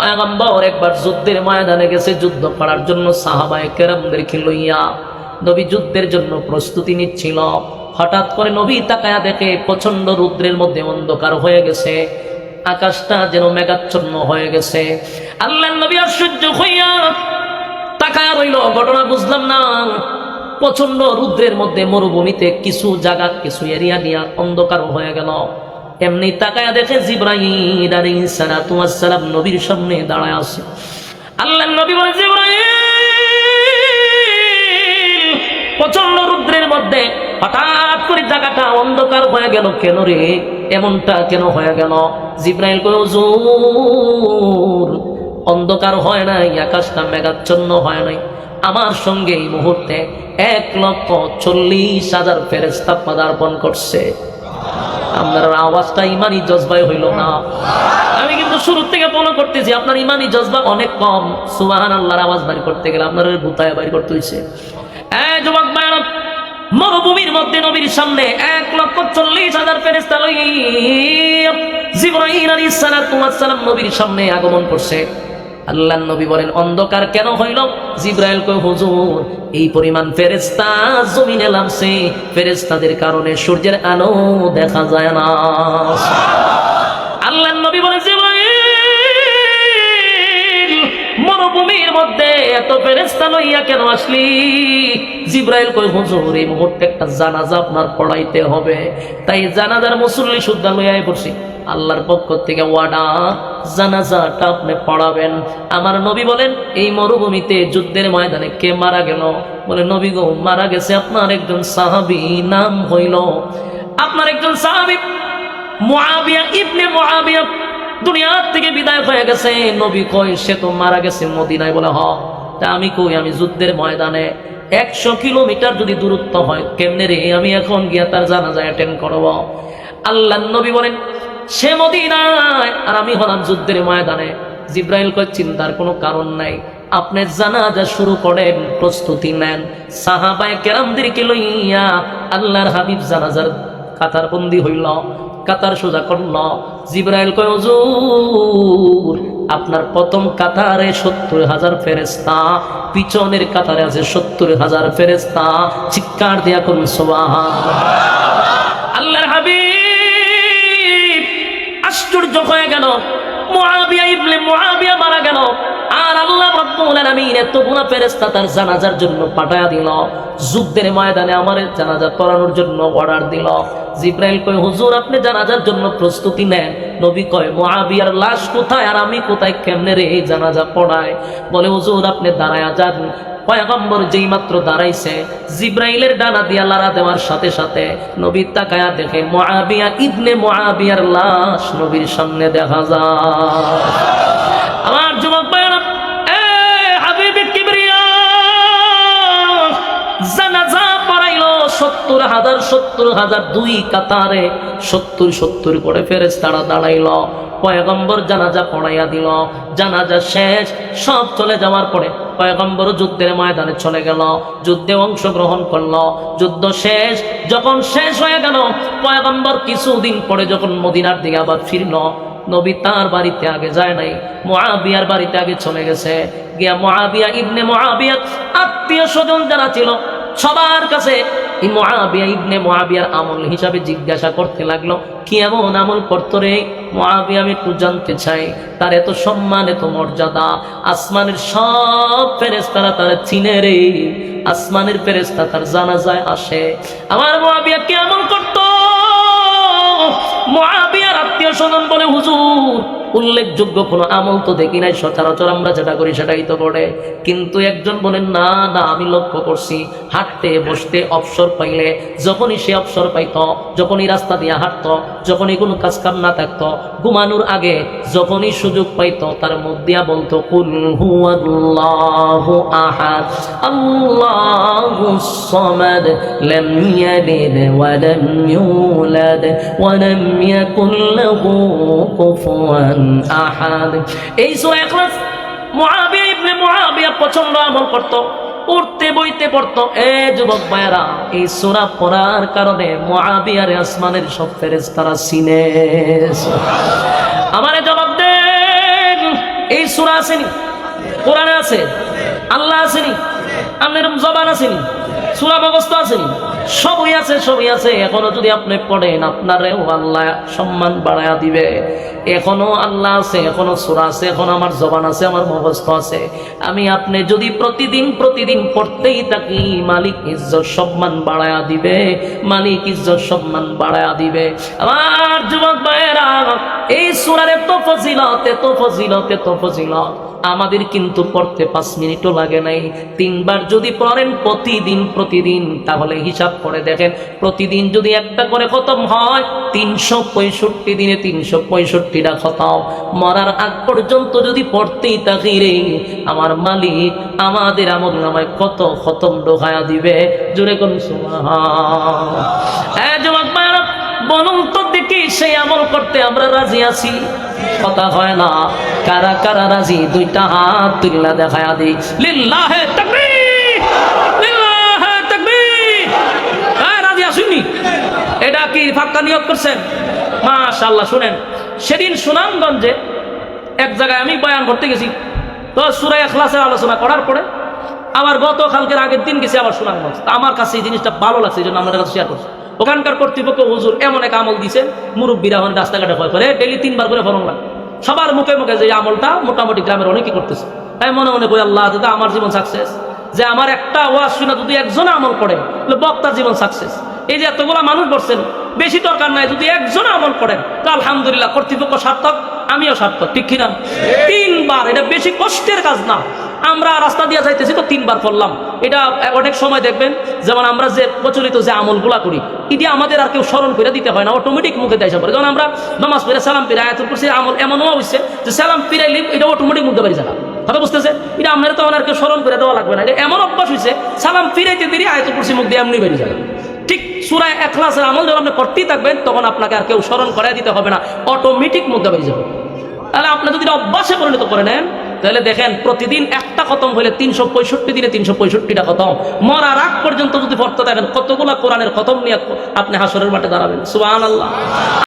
পয়গম্বর একবার যুদ্ধের ময়দানে গেছে, যুদ্ধ করার জন্য সাহাবায়ে কেরামদেরকে লইয়া নবী যুদ্ধের জন্য প্রস্তুতি নিচ্ছিল। হঠাৎ করে নবী তাকায়া দেখে প্রচণ্ড রুদ্রের মধ্যে অন্ধকার হয়ে গেছে, আকাশটা যেন মেঘাচ্ছন্ন হয়ে গেছে। আল্লাহ নবী আশ্চর্য হইয়া তাকায়া রইল, ঘটনা বুঝলাম না। প্রচণ্ড রুদ্রের মধ্যে মরুভূমিতে কিছু জায়গা, কিছু এরিয়া নিয়ে অন্ধকার হয়ে গেল। এমনি তাকায়া দেখে জিব্রাহিম সালাম নবীর সামনে দাঁড়ায় আছে। আল্লাহ নবী বলে প্রচণ্ড রুদ্রের মধ্যে হঠাৎ করে জায়গাটা অন্ধকার হয়ে গেল কেন রে? এমনটা কেন হয়ে গেল? জিব্রাইল হুজুর, অন্ধকার হয় নাই, আকাশটা মেঘাচ্ছন্ন হয় নাই। আমার সঙ্গে এই মুহূর্তে এক লক্ষ চল্লিশ হাজার ফেরেস্তা পদার্পণ করছে। আওয়াজটা ইমানি জজবায় হইল না। আমি কিন্তু শুরু থেকে ফলো করতেছি, আপনার ইমানি জজবা অনেক কম। সুবাহান আল্লাহর আওয়াজ বাড়ি করতে গেলে আপনার ভূতায় বাড়ি করতে হয়েছে মরুভূমির মধ্যে নবীর সামনে এক লক্ষ চল্লিশ হাজার ফেরেস্তা লইয়া জিব্রাহিম আলাইহিস সালাম নবীর সামনে আগমন করছে। আল্লাহ নবী বলেন, অন্ধকার কেন হইল? জিব্রাইল কই হুজুর, এই পরিমাণ ফেরেস্তা জমিনে নামছে। ফেরেস্তাদের কারণে সূর্যের আলো দেখা যায় না। আল্লাহ নবী বলে জিব্রাইল, মরুভূমির মধ্যে এত ফেরেস্তা লইয়া কেন আসলি? জিব্রাইল কই হুজুর, এই মুহূর্তে একটা জানাজা আপনার পড়াইতে হবে। তাই জানাজার মুসল্লি শুদ্ধা লইয়াই পড়ছি। আল্লাহর পক্ষ থেকে ওয়াডা জানাজাটা আপনি পড়াবেন। আমার নবী বলেন, এই মরুভূমিতে যুদ্ধের ময়দানে কে মারা গেল? বলে, নবী গো, মারা গেছে আপনার একজন সাহাবী, নাম হইল আপনার একজন সাহাবী, মুআবিয়া ইবনে মুআবিয়া। দুনিয়ার থেকে বিদায় হয়ে গেছে। নবী কই সে তো মারা গেছে মদিনায়। বলে হ তা আমি কই? আমি যুদ্ধের ময়দানে একশো কিলোমিটার যদি দূরত্ব হয়, কেমনে রে? আমি এখন গিয়া তার জানাজা অ্যাটেন্ড করব। আল্লাহ নবী বলেন সে মদিনায়। আর আমি হলাম যুদ্ধের ময়দানে। জিব্রাইল কয়, চিন্তার কোনো কারণ নাই। আপনি জানাজা শুরু করেন, প্রস্তুতি নেন। সাহাবায় কেরামদেরকে লইয়া আল্লাহর হাবিব জানাজার কাতার বন্দি হইল, কাতার সোজা করল। জিব্রাইল কয়, হুজুর, আপনার প্রথম কাতারে সত্তর হাজার ফেরেস্তা পিছনের কাতারে আছে সত্তর হাজার ফেরেস্তা চিৎকার দিয়া করুন সোবাহান আল্লাহর হাবিব আশ্চর্য হয়ে গেল। মুআবিয়া ইবনে মুআবিয়া মারা গেল। আর আল্লাহ রাব্বুল আলামিন এতগুলো ফেরেশতা তার জানাজার জন্য পাঠায়া দিল। যুদ্ধের ময়দানে আমার জানাজা করানোর জন্য অর্ডার দিল। জিব্রাইল কয়, হুজুর, আপনি জানাজার জন্য প্রস্তুতি নেন। নবী কয়, মুআবিয়ার লাশ কোথায় আর আমি কোথায় কেমনে রে এই জানাজা পড়ায়? বলে, হুজুর, আপনি দাঁড়ায়া যান। পয়গম্বর যেই মাত্র দাঁড়াইছে, জিব্রাইলের ডানা দিয়া লারা দেওয়ার সাথে সাথে নবী তাকায়া দেখে, মুআবিয়া ইবনে মুআবিয়ার লাশ নবীর সামনে দেখা যায়। আমার যুবক সত্তর হাজার সত্তর হাজার দুই কাতারে, সত্তর সত্তর করে দাঁড়াইলো জানাজা পড়াইয়া দিল। জানাজা শেষ, সব চলে যাওয়ার পরে পয়গম্বর যুদ্ধের ময়দানে চলে গেল, যুদ্ধে অংশগ্রহণ করল। যুদ্ধ শেষ, যখন শেষ হয়ে গেল, পয়গম্বর কিছুদিন পরে যখন মদিনার দিকে আবার ফিরল, নবী তার বাড়িতে আগে যায় নাই মহাবিয়ার বাড়িতে আগে চলে গেছে। গিয়া মহাবিয়া ইবনে মহাবিয়া আত্মীয় স্বজন যারা ছিল, সবার কাছে এই মহাবিয়া ইবনে মহাবিয়ার আমল হিসাবে জিজ্ঞাসা করতে লাগল, কি এমন আমল করতো রে? মহাবিয়া আমি একটু জানতে চাই। তার এত সম্মান, এত মর্যাদা। আসমানের সব ফেরেস্তারা তারা চিনে রে। আসমানের ফেরেস্তা তার জানা যায় আসে। আমার মহাবিয়া কি আমল করতো? মহাবিয়ার আত্মীয় স্বজন বলে, হুজুর উল্লেখযোগ্য কোনো আমল তো দেখি নাই, সচরাচর আমরা যেটা করি সেটাই তো করে কিন্তু একজন বলেন, না না, আমি লক্ষ্য করছি, হাঁটতে, বসতে অবসর পাইলে যখনই সে অবসর পাইত, যখনই রাস্তা দিয়ে হাঁটত, যখনই কোনো কাজ কাম না থাকতো, ঘুমানোর আগে যখনই সুযোগ পাইত, তার মুখ দিয়া বলতো, কুল হুয়াল্লাহু আহাদ আহাদ। এই মুআবিয়া ইবনে মুআবিয়া পছন্দ আমল করত উঠতে বইতে পড়তো। এ যুবক ভাইয়েরা, এই সূরা পড়ার কারণে আসমানের সব ফেরেশতারা চিনে। আমারে জবাব দেন, এই সুরা আসেনি, কোরআনে আছে, আল্লাহ আসেনি আপনার জবান আসেনি, সুরা মগস্ত আসেনি। সবই আছে সবই আছে। এখনও যদি আপনি পড়েন, আপনারেও আল্লাহ সম্মান বাড়ায়া দিবে। এখনও আল্লাহ আছে, এখনও সুরা আছে, এখন আমার জবান আছে, আমার মগস্ত আছে। আমি আপনি যদি প্রতিদিন প্রতিদিন পড়তেই থাকি, মালিক ইজ্জত সম্মান বাড়ায়া দিবে, মালিক ইজ্জত সম্মান বাড়ায়া দিবে। আমার যুবক ভাইয়েরা, এই সুরার এত ফজিলত এত ফজিলত এত ফজিলত। আমাদের কিন্তু পড়তে পাঁচ মিনিটও লাগে নাই। তিনবার যদি পড়েন প্রতিদিন প্রতিদিন তাহলে হিসাব করে দেখেন। প্রতিদিন যদি একটা করে খতম হয় তিনশো পঁয়ষট্টি দিনে তিনশো পঁয়ষট্টিটা খতম। মরার আগ পর্যন্ত যদি পড়তেই থাকি রে আমার মালিক আমাদের আমল নামায় কত খতম ডোহায়া দিবে? জোরে কোন হ্যাঁ যুবক ভাইরা, বলুন দেখি সেই আমল করতে আমরা রাজি আছি। কথা হয় না, কারা কারা রাজি? দুইটা হাত তুললা দেখায়া দিই। লিল্লাহে তাকবীর লিল্লাহে তাকবীর। হ্যাঁ রাজি আসুননি এটা কি ফাক্কা নিয়োগ করছেন? মাশাআল্লাহ, শুনেন। সেদিন সুনামগঞ্জে এক জায়গায় আমি বয়ান করতে গেছি। তো সুরাই এখলাসের আলোচনা করার পরে আবার গত কালকের আগের দিন গেছি আবার সুনামগঞ্জ। আমার কাছে এই জিনিসটা ভালো লাগছে, এই জন্য কাছে শেয়ার করছি। ওখানকার কর্তৃপক্ষ হুজুর এমন এক আমল দিয়েছেন মুরব্বীরা এখন রাস্তাঘাটে ভয় করে ডেলি তিনবার করে ফরম লাগে। সবার মুখে মুখে যে আমলটা মোটামুটি গ্রামের অনেকেই করতেছে। তাই মনে মনে করি, আল্লাহ, দাদা, আমার জীবন সাকসেস যে আমার একটা ওয়াজ শুনে যদি একজন আমল করে তাহলে বক্তার জীবন সাকসেস এই যে এতগুলা মানুষ বসছেন, বেশি দরকার নাই যদি একজন আমল করেন তো আলহামদুলিল্লাহ কর্তৃপক্ষ সার্থক, আমিও সার্থক, ঠিক কিনা? তিনবার, এটা বেশি কষ্টের কাজ না। আমরা রাস্তা দিয়ে যাইতেছি তো তিনবার করলাম এটা অনেক সময় দেখবেন, যেমন আমরা যে প্রচলিত যে আমলগুলা করি এটি আমাদের আর কেউ স্মরণ করে দিতে হয় না অটোমেটিক মুখে দেয় পড়ে। যখন আমরা নামাজ পড়ে সালাম পিরে আয়াতুল কুরসি, আমল এমনও হচ্ছে যে সালাম পিরাইলে এটা অটোমেটিক মুখে বাড়ি যাবে। কথা বুঝতেছে? এটা আপনার আর কেউ স্মরণ করে দেওয়া লাগবে না। এটা এমন অভ্যাস হয়েছে সালাম ফিরাইতে দেরি আয়াতুল কুরসি মুখ দিয়ে এমনি বেরিয়ে যাবে। ঠিক সুরায় এখলাসের আমল যখন আপনি করতেই থাকবেন, তখন আপনাকে আর কেউ স্মরণ করাই দিতে হবে না অটোমেটিক মুখ দিয়ে বেরিয়ে যাবে। তাহলে আপনি যদি অভ্যাসে পরিণত করে নেন তাহলে দেখেন, প্রতিদিন একটা খতম হলে তিনশো পঁয়ষট্টি দিনে তিনশো পঁয়ষট্টিটা খতম। মরার আগ পর্যন্ত যদি পড়তে থাকেন, কতগুলা কোরআনের খতম নিয়ে আপনি হাসরের মাঠে দাঁড়াবেন? সুবাহ আল্লাহ